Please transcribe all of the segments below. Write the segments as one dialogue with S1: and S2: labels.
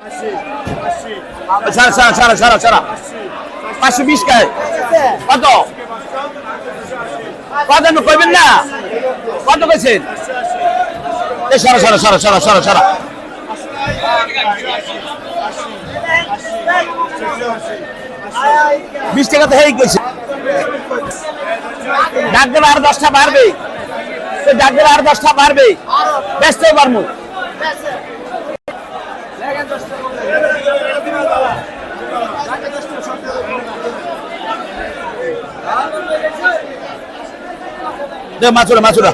S1: সারা সারা সারা সারা সারা পাঁচশো বিশ কায় কত কত কইবেন না কত কইছেন সারা সারা সারা সারা সারা সারা বিশ টাকা তো হেই গেছে ডাক দেবে আর দশটা বাড়বে ডাক দেবে আর দশটা বাড়বে ব্যস্ত পারবো মাছুরা মাছুরা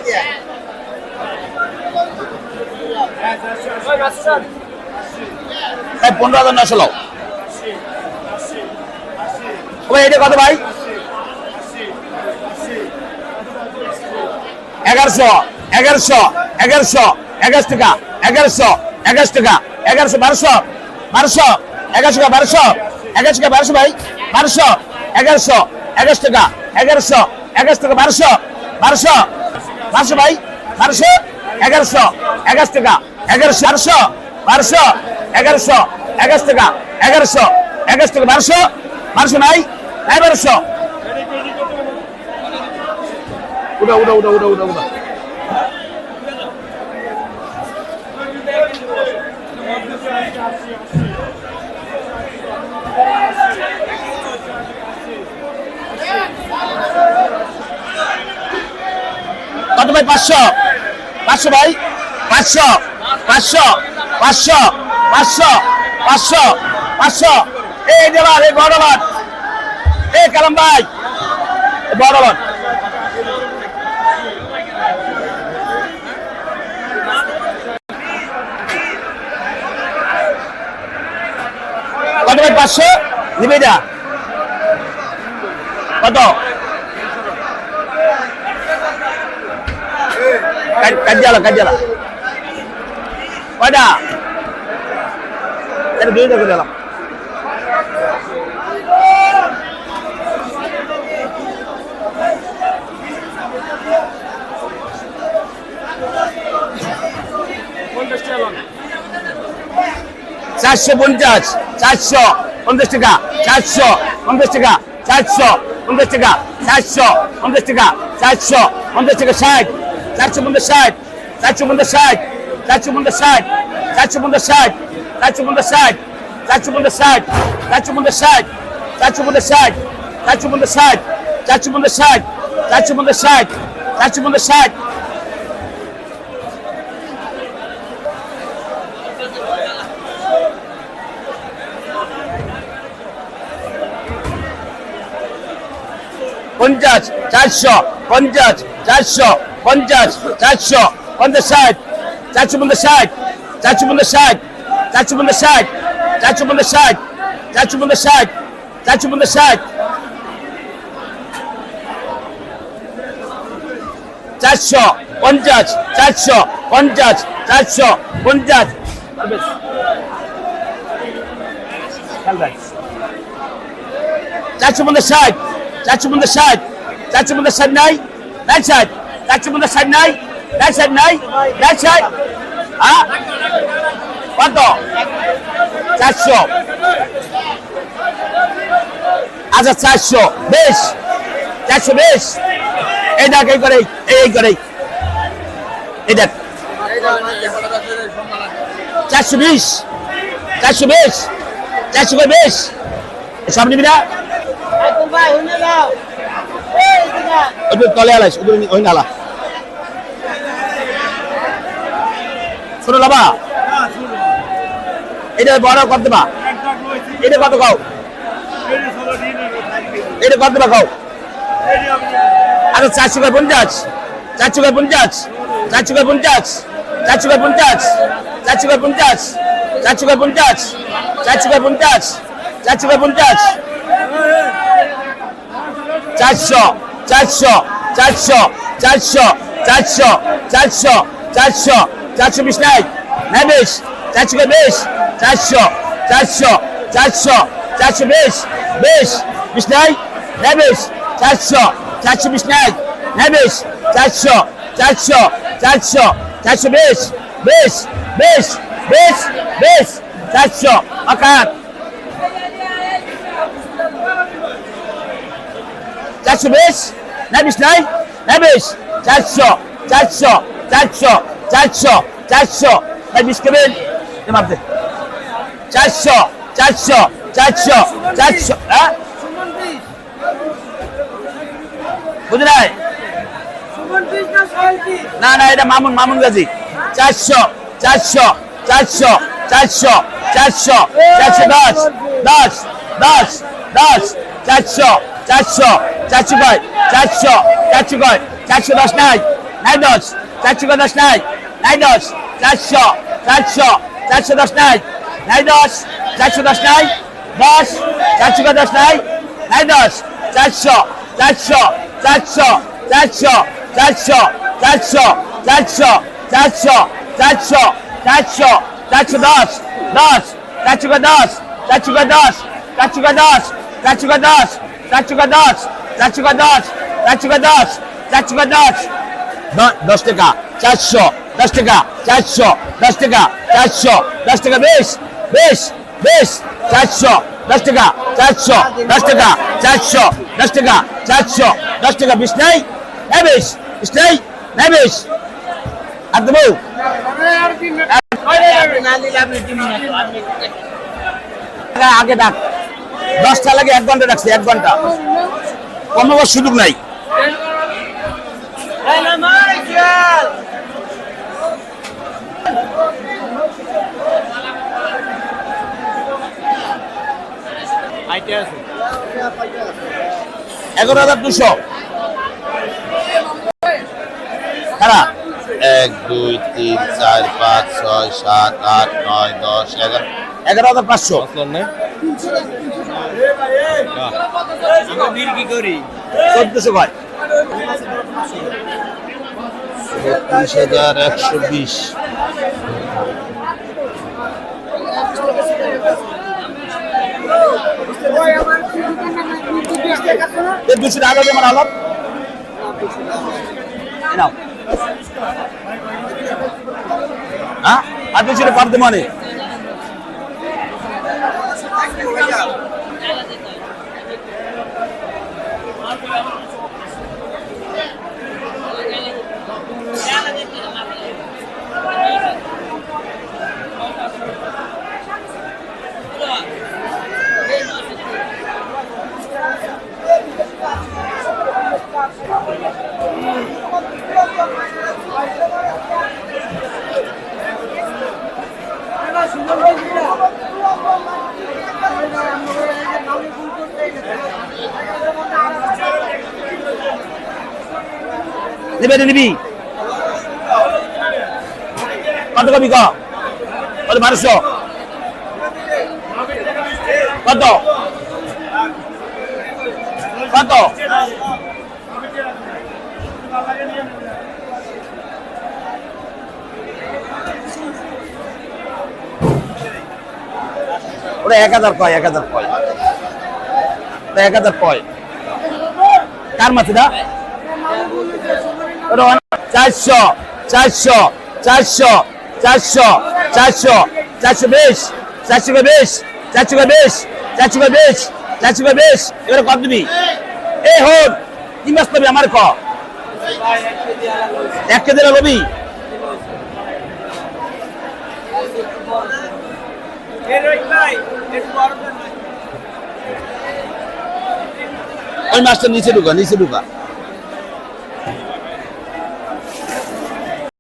S1: ভাই পনেরো হাজার নয়শো লাও ভাই এটা কত ভাই এগারোশো এগারোশো এগারোশো এগারো টাকা এগারোশো এগারো টাকা এগারোশো বারোশো বারোশো এগারোশো টাকা বারোশো এগারোশো টাকা বারোশো ভাই বারোশো এগারোশো এগারো টাকা এগারোশো এগারো টাকা বারোশো বারোশো বারোশো ভাই বারোশো এগারোশো এগারো টাকা এগারোশো বারোশো বারোশো এগারোশো এগারো টাকা এগারোশো এগারো টাকা বারোশো বারোশো নাই নাই বারোশো উঠা উঠা উঠা উঠা উঠা উঠা Thank you. পাঁচশো পাঁচশো ভাই পাঁচশো পাঁচশো পাঁচশো পাঁচশো পাঁচশো পাঁচশো এই ডলার এই বড় এই কালাম ভাই বড় পাঁচশো নিবেদা কত kajalah kajalah pada ada duit aku dalam Sasha Bunjaj, Sasha, Undestiga, Sasha, Undestiga, Sasha, Undestiga, Sasha, Undestiga, Sasha, Undestiga, Sasha, Undestiga, Sasha, Undestiga, Sasha, Undestiga, Sasha, Undestiga, Sasha, চারশো পঞ্চাশ ষাট চারশো পঞ্চাশ ষাট চারশো পঞ্চাশ ষাট চারশো পঞ্চাশ ষাট চারশো পঞ্চাশ ষাট চারশো পঞ্চাশ ষাট চারশো পঞ্চাশ ষাট চারশো পঞ্চাশ ষাট চারশো পঞ্চাশ ষাট চারশো পঞ্চাশ ষাট চারশো পঞ্চাশ ষাট চারশো পঞ্চাশ ষাট পঞ্চাশ চারশো পঞ্চাশ চারশো পঞ্চাশ চারশো পঞ্চাশ ষাট চারশো পঞ্চাশ ষাট চারশো পঞ্চাশ ষাট চারশো পঞ্চাশ ষাট চারশো পঞ্চাশ ষাট চারশো পঞ্চাশ ষাট চারশো পঞ্চাশ ষাট চারশো পঞ্চাশ চারশো পঞ্চাশ চারশো পঞ্চাশ চারশো পঞ্চাশ ষাট চারশো পঞ্চাশ ষাট চারশো পঞ্চাশ ষাট নাই ষাট চারশো পঞ্চাশ ষাট নাই এক ষাট নাই এক হ্যাঁ? ষাট চারশো আচ্ছা চারশো বেশ চারশো বেশ এই দেখ এই করে এই করে এই দেখ চারশো বিশ চারশো বিশ চারশো করে বিশ সব নিবি না তলে ওই নালা ছোট লাবা এটা বড় কত দেবা এটা কত খাও এটা কত দেবা খাও আচ্ছা চারশো করে পঞ্চাশ চারশো করে পঞ্চাশ চারশো করে পঞ্চাশ চারশো করে পঞ্চাশ চারশো করে পঞ্চাশ চারশো করে পঞ্চাশ চারশো করে পঞ্চাশ চারশো করে পঞ্চাশ চারশো চারশো চারশো চারশো চারশো চারশো চারশো চারশো চারশো বিশ নাই নাই বিশ চারশো বিশ চারশো চারশো চারশো চারশো বিশ বিশ বিশ নাই নাই বিশ চারশো চারশো বিশ নাই নাই বিশ চারশো চারশো চারশো চারশো বিশ বিশ বিশ বিশ বিশ চারশো আকার চারশো বিশ নাই বিশ নাই নাই বিশ চারশো চারশো চারশো চারশো চারশো ভাই বিশ কেবেন মারতে চারশো চারশো চারশো চারশো হ্যাঁ বুঝলি না না এটা মামুন মামুন গাজি চারশো চারশো চারশো চারশো চারশো চারশো দশ দশ দশ দশ চারশো চারশো চারশো কয় চারশো চারশো কয় চারশো দশ নাই নাই দশ চারশো কয় দশ নাই নাই দশ চারশো চারশো চারশো দশ নাই নাই দশ চারশো দশ নাই দশ চারশো দশ নাই নাই দশ চারশো চারশো চারশো চারশো চারশো চারশো চারশো চারশো চারশো চারশো চারশো দশ দশ চারশো দশ চারশো দশ চারশো দশ চারশো দশ চারশো দশ চারশো দশ চারশো দশ চারশো দশ দশ টাকা চারশো দশ টাকা চারশো দশ টাকা চারশো দশ টাকা বেশ বেশ বেশ চারশো দশ টাকা চারশো দশ টাকা চারশো দশ টাকা চারশো দশ টাকা বিশ নাই হ্যাঁ বেশ বিশ নাই হ্যাঁ বেশ আর আগে ডাক দশটা লাগে এক ঘন্টা রাখছি এক ঘন্টা কমাবার সুযোগ নাই এগারো হাজার দুশো তারা এক দুই তিন চার পাঁচ ছয় সাত আট নয় দশ এগারো এগারো হাজার পাঁচশো চোদ্দশো ভাই চব্বিশ হাজার একশো বিশ দুশো টাকা তোমার আলাপ নাও হ্যাঁ আর দুশো পারতে মানে নেবে নিবি কত কবি কত বারোশো কত কত ওটা এক হাজার কয় এক হাজার কয় এক হাজার কয় কার মাছ দা চারশো চারশো চারশো চারশো চারশো চারশো বেশ চারশো বেশ চারশো বেশ চারশো বেশ চারশো বেশ এবারে কত তুমি এ হোক কি মাস পাবি আমার ক এক কেজি লবি ওই মাছটা নিচে ঢুকা নিচে ঢুকা